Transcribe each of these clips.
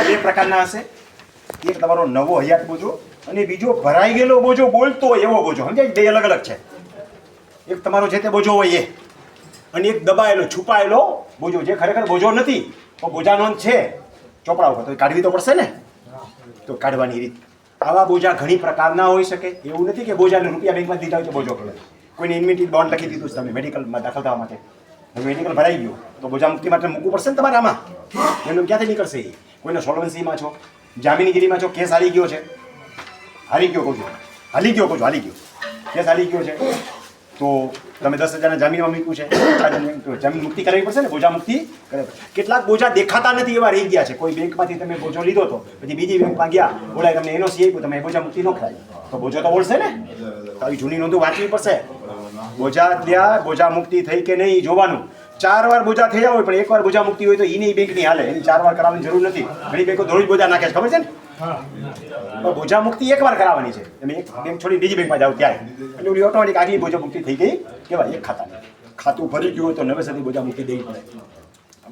બોજા બે પ્રકારના હશે. એક તમારો નવો હયાત બોજો અને બીજો ભરાઈ ગયેલો બોજો, બોલતો હોય એવો બોજો. સમજાય બે અલગ અલગ છે. એક તમારો જે તે બોજો હોય એ. અને એક દબાયેલો, છુપાયેલો બોજો. જે ખરેખર બોજો નથી, તો બોજાનો છે. ચોપડા ઉપર. તો કાઢવી તો પડશે ને? તો કાઢવાની રીત. આવા બોજા ઘણી પ્રકારના હોઈ શકે. એવું નથી કે બોજાને રૂપિયા બેંકમાં દીધા હોય તો બોજો પડે કોઈને ઇન્વિટી બોન્ડ લખી દીધું છે તમે મેડિકલમાં દાખલ થવા માટે. હવે મેડિકલ ભરાઈ ગયું. તો બોજા મુક્તિ માટે મૂકવું પડશે ને તમારે આમાં? એનું ક્યાંથી નીકળશે એ? કોઈને સોલવન્સીમાં છો? જામીનગીરીમાં છો? કેસ હારી ગયો છે. હારી ગયો કહું છું હાલી ગયો કહું છું હાલી ગયો. કેસ હાલી ગયો છે. તો તમે દસ હજારના જામીનમાં મૂક્યું છે. જામીન મુક્તિ કરવી પડશે ને? બોજા મુક્તિ પડશે. કેટલાક બોજા દેખાતા નથી એવા રહી ગયા છે. કોઈ બેંકમાંથી તમે બોજો લીધો હતો પછી બીજી બેંકમાં ગયા, બોલાય તમને એનો સી આપ્યું, તમે બોજા મુક્તિ ન કરાવી તો બોજો તો બોલશે ને? તો આવી જૂની નોંધો વાંચવી પડશે. બોજા ત્યાં બોજા મુક્તિ થઈ કે નહીં જોવાનું. ચાર વાર બોજા થઈ હોય પણ એક વાર બોજા મુક્તિ હોય તો એની બેંકની હાલે. એની ચાર વાર કરાવવાની જરૂર નથી. ઘણી બેંકો દરરોજ બોજા નાખે છે ખબર છે ને? બોજા મુક્તિ એકવાર કરાવવાની છે. તમે એક બેંક છોડી બીજી બેંકમાં જાવ ત્યારે. એટલે ઓલી ઓટોમેટિક આગલી બોજા મુક્તિ થઈ ગઈ. કેવાય એક ખાતા ખાતું ભરી ગયું હોય તો નવેસરથી બોજા મુક્તિ દેવી પડે.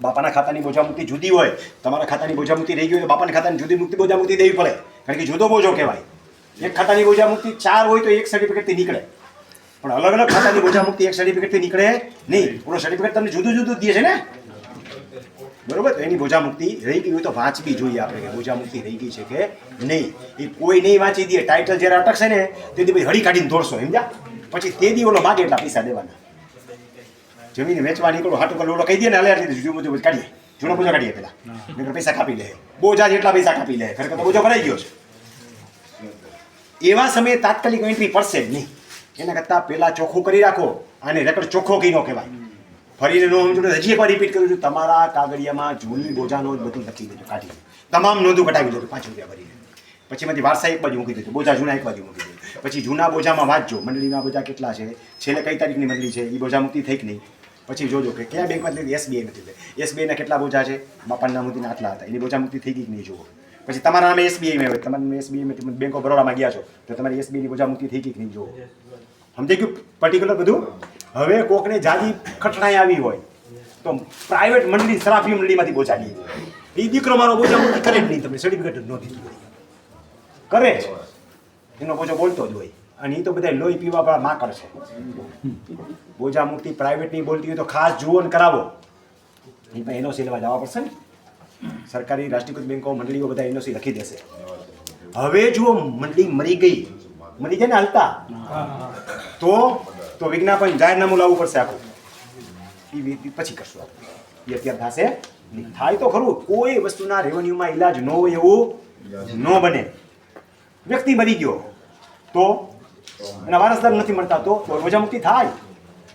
બાપાના ખાતાની બોજા મુક્તિ જુદી હોય. તમારા ખાતાની બોજા મુક્તિ રહી ગઈ હોય તો બાપાના ખાતાની જુદી મુક્તિ બોજા મુક્તિ દેવી પડે. કારણ કે જુદો બોજો કહેવાય. એક ખાતાની બોજા મુક્તિ ચાર હોય તો એક સર્ટિફિકેટથી નીકળે. પણ અલગ અલગ ખાતાની બોજા મુક્તિ એક સર્ટિફિકેટથી નીકળે નહીં. ઓલો સર્ટિફિકેટ તમને જુદું જુદું દે છે ને? બરોબર? તો એની બોજા મુક્તિ રહી ગઈ હોય તો વાંચવી જોઈએ આપણે કે બોજા મુક્તિ રહી ગઈ છે કે નહીં. એ કોઈ નહીં વાંચી દે. ટાઇટલ જ્યારે અટકશે ને તેથી ભાઈ હળી કાઢીને દોડશો સમજ્યા? પછી તે દી ઓલો માગે એટલા પૈસા દેવાના. જમીન વેચવા નીકળો હાટું કરો ઓલો કહી દે ને હાલે જુદું બધું કાઢીએ. જૂનો બોજો કાઢીએ પેલા. નહીંતર પૈસા કાપી લે. બોજા જેટલા પૈસા કાપી લે. ખરેખર તો બોજો ભરાઈ ગયો છે. એવા સમયે તાત્કાલિક એન્ટ્રી પડશે જ નહીં. એના કરતાં પહેલાં ચોખ્ખું કરી રાખો આને રેકોર્ડ ચોખ્ખો કઈ ન કહેવાય. ફરીને હજી એકવાર રિપીટ કરું છું. તમારા કાગળિયામાં જૂની બોજાનો જ બધું લખી દેજો, કાઢી તમામ નોંધો કટાવી દેજો પાંચ રૂપિયા ભરીને. પછી એમાંથી વારસા એક બાજુ મૂકી દેજો, બોજા જૂના એક બાજુ મૂકી દેજો. પછી જૂના બોજામાં વાંચજો, મંડળીના બોજા કેટલા છે, છેલ્લે કઈ તારીખની મંડળી છે એ બોજા મુક્તિ થઈ કે નહીં? પછી જોજો કે કયા બેંકમાં લીધી? એસબીઆઈ નથી લીધી. એસબીઆઈના કેટલા બોજા છે? બાપાના મુક્તિના આટલા હતા. એની બોજા મુક્તિ થઈ ગઈ કે નહીં જુઓ? પછી તમારા નામે એસબીઆઈમાં હોય તમારા એસબીઆઈમાં બેંક ઓફ બરોડામાં ગયા છો, તો તમારી એસબીઆઈની બોજા મુક્તિ થઈ ગઈ કે નહીં જુઓ? સમજાઈ ગયું પર્ટિક્યુલર બધું? હવે કોકને જાજી ખટણાઈ આવી હોય, તો પ્રાઇવેટ મંડળી સરાફી મંડળીમાંથી લે એ દીકરો મારો બોજા મુક્તિ કરે જ નહીં તમને સર્ટિફિકેટ નથી કરે એનો બોજો બોલતો જ હોય. અને એ તો બધા લોહી પીવા વાળા માકડ છે. બોજા મુક્તિ પ્રાઇવેટની બોલતી હોય તો ખાસ જુઓ ને કરાવો. એ પણ એનઓસી લેવા જવા પડશે ને. સરકારી રાષ્ટ્રીયકૃત બેંકો, મંડળીઓ બધા એનઓસી લખી દેશે. હવે જુઓ, મંડળી મરી ગઈ. મરી જાય ને હાલતા? તો તો વિજ્ઞાપન જાહેરનામું લાવવું પડશે આખું. એ પછી કરશું આપણે. એ અત્યારે થશે. થાય તો ખરું. કોઈ વસ્તુના રેવન્યુમાં ઈલાજ ન હોય એવું ન બને. વ્યક્તિ મરી ગયો. તો? એના વારસદાર નથી મળતા. તો? તો રોજા મુક્તિ થાય.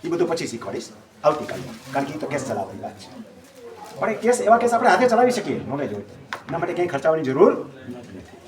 એ બધું પછી શીખવાડીશ. આવતીકાલે. કારણ કે એ તો કેસ ચલાવવાની વાત છે. પણ એ કેસ, એવા કેસ આપણે હાથે ચલાવી શકીએ. નોલેજ હોય. એના માટે ક્યાંય ખર્ચાવાની જરૂર નથી.